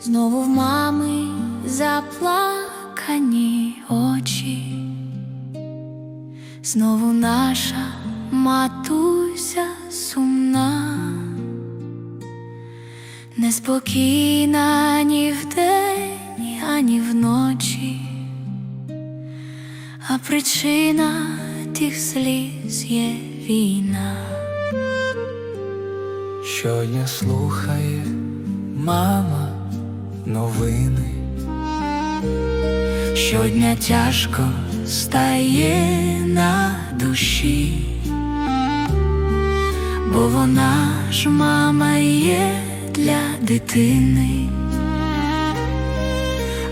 Знову в мами заплакані очі, знову наша матуся сумна, неспокійна ні вдень, ані вночі, а причина тих сліз є війна. Щодня слухає мама новини. Щодня тяжко стає на душі, бо вона ж мама є для дитини,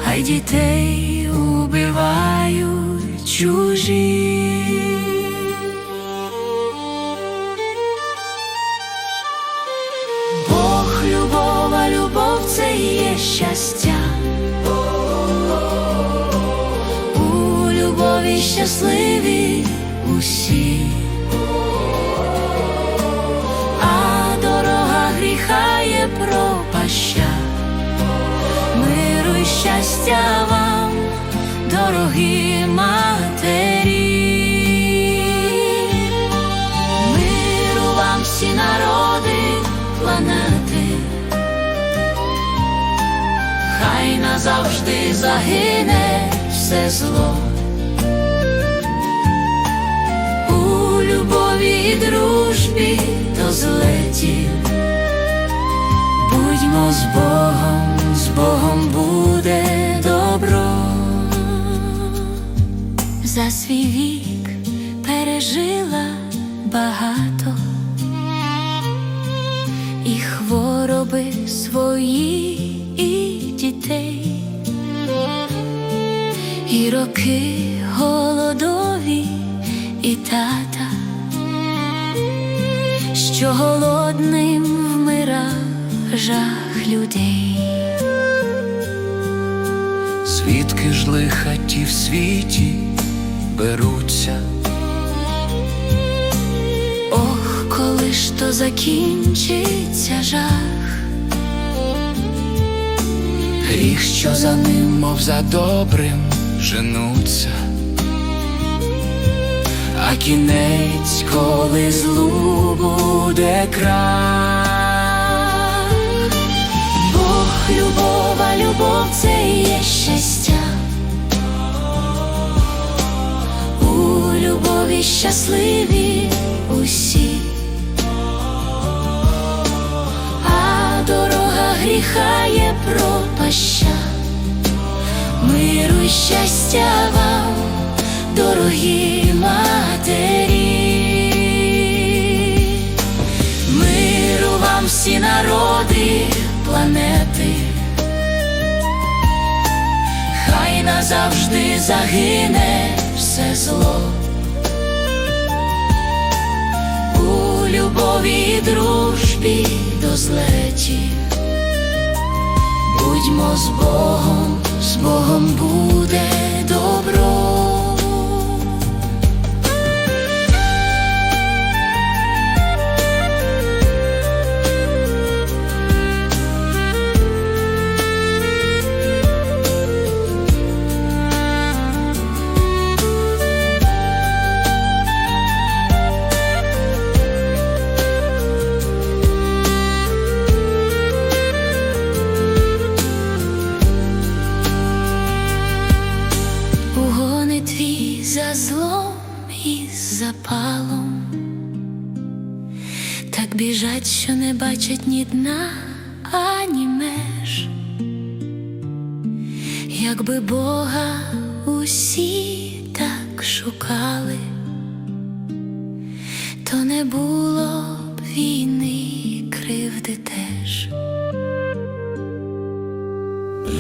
а й дітей убивають чужі. Щастя. У любові щасливі усі, а дорога гріха є пропаща. Миру й щастя вам, дорогі назавжди загине все зло. У любові і дружбі до злетів. Будьмо з Богом, з Богом буде добро. За свій вік пережила багато і хвороби свої, дітей, і роки голодові, і тата, що голодним вмирав жах людей. Звідки ж лиха ті в світі беруться? Ох, коли ж то закінчиться жах, Гріх, що за ним, мов за добрим, женуться, а кінець, коли злу буде крах. Бог, любов, а любов це є щастя. У любові щасливі пропаща. Миру й щастя вам, дорогі матері. Миру вам всі народи планети, хай назавжди загине все зло. У любові і дружбі до злетів. Будьмо з Богом, з Богом буде біжать, що не бачать ні дна, ані меж, якби Бога усі так шукали, то не було б війни кривди теж.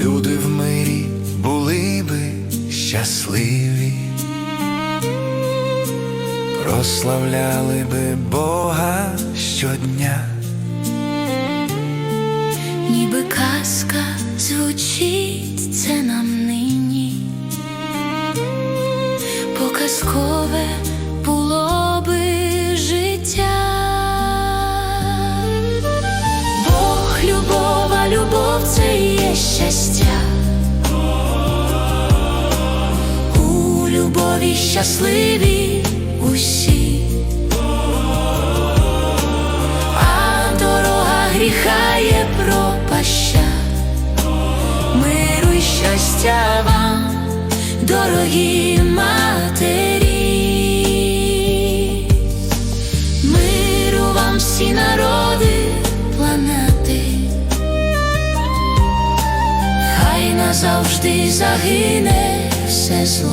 Люди в мирі були би щасливі, прославляли би Бога щодня. ніби казка звучить це нам нині, бо казкове було би життя. Бог, любов, любов це є щастя. У любові щасливі дорога пропаща. Миру й щастя вам, дорогі матері. Миру вам всі народи планети. Хай назавжди загине все зло.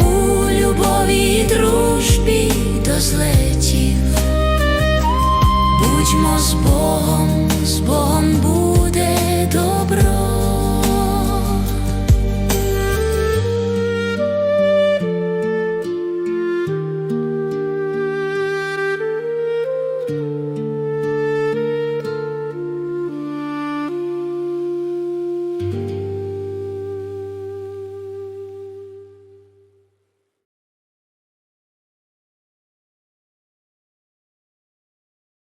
У любові і дружбі до злетів. Будьмо з Богом, з Богом буде добро.